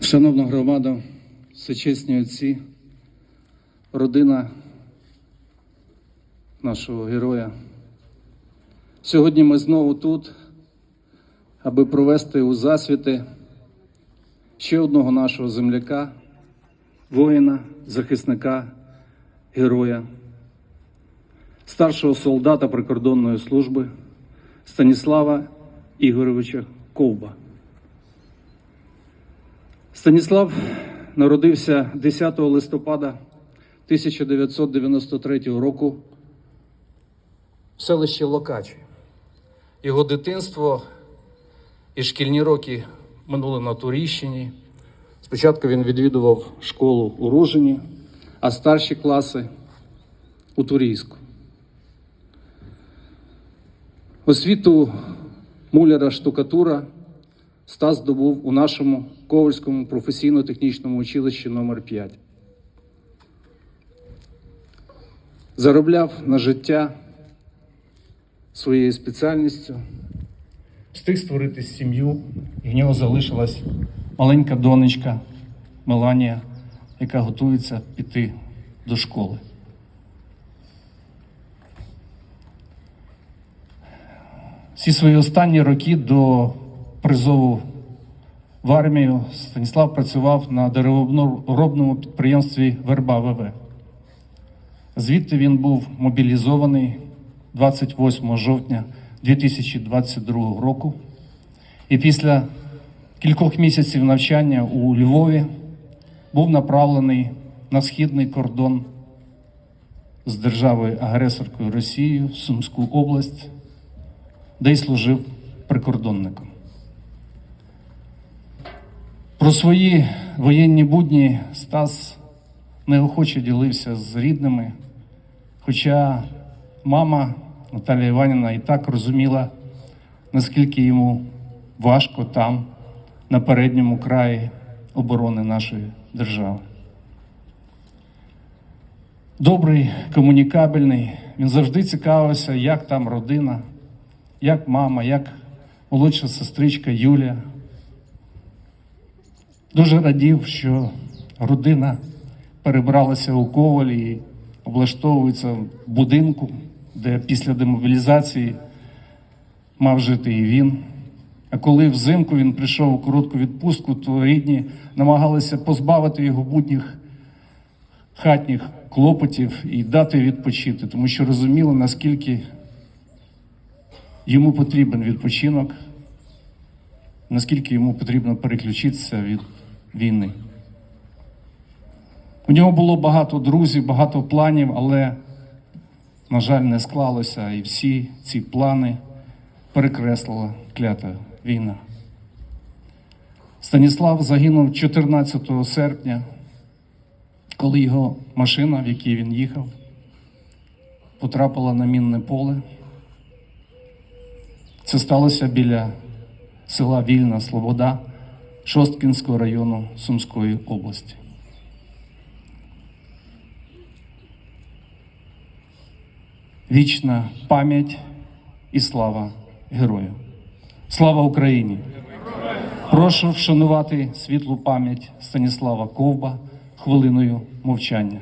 Шановна громада, всечесні отці, родина нашого героя. Сьогодні ми знову тут, аби провести у засвіти ще одного нашого земляка, воїна, захисника, героя, старшого солдата прикордонної служби Станіслава Ігоровича Ковба. Станіслав народився 10 листопада 1993 року в селищі Локачі. Його дитинство і шкільні роки минули на Туріщині. Спочатку він відвідував школу у Ружині, а старші класи у Турійську. Освіту муляра штукатура Стас здобув у нашому Ковальському професійно-технічному училищі номер 5 Заробляв на життя своєю спеціальністю, встиг створити сім'ю, і в нього залишилась маленька донечка Меланія, яка готується піти до школи. Всі свої останні роки до призову в армію Станіслав працював на деревообробному підприємстві Верба ВВ. Звідти він був мобілізований 28 жовтня 2022 року. І після кількох місяців навчання у Львові був направлений на східний кордон з державою агресоркою Росією в Сумську область, де й служив прикордонником. Про свої воєнні будні Стас неохоче ділився з рідними, хоча мама Наталія Іванівна і так розуміла, наскільки йому важко там, на передньому краї оборони нашої держави. Добрий, комунікабельний, він завжди цікавився, як там родина, як мама, як молодша сестричка Юлія. Дуже радів, що родина перебралася у Ковалі і облаштовується в будинку, де після демобілізації мав жити і він. А коли взимку він прийшов у коротку відпустку, то рідні намагалися позбавити його будніх хатніх клопотів і дати відпочити, тому що розуміли, наскільки йому потрібен відпочинок, наскільки йому потрібно переключитися від війни. У нього було багато друзів, багато планів, але, на жаль, не склалося, і всі ці плани перекреслила клята війна. Станіслав загинув 14 серпня, коли його машина, в якій він їхав, потрапила на мінне поле. Це сталося біля села Вільна Слобода Шосткінського району Сумської області. Вічна пам'ять і слава герою. Слава Україні! Прошу вшанувати світлу пам'ять Станіслава Ковба хвилиною мовчання.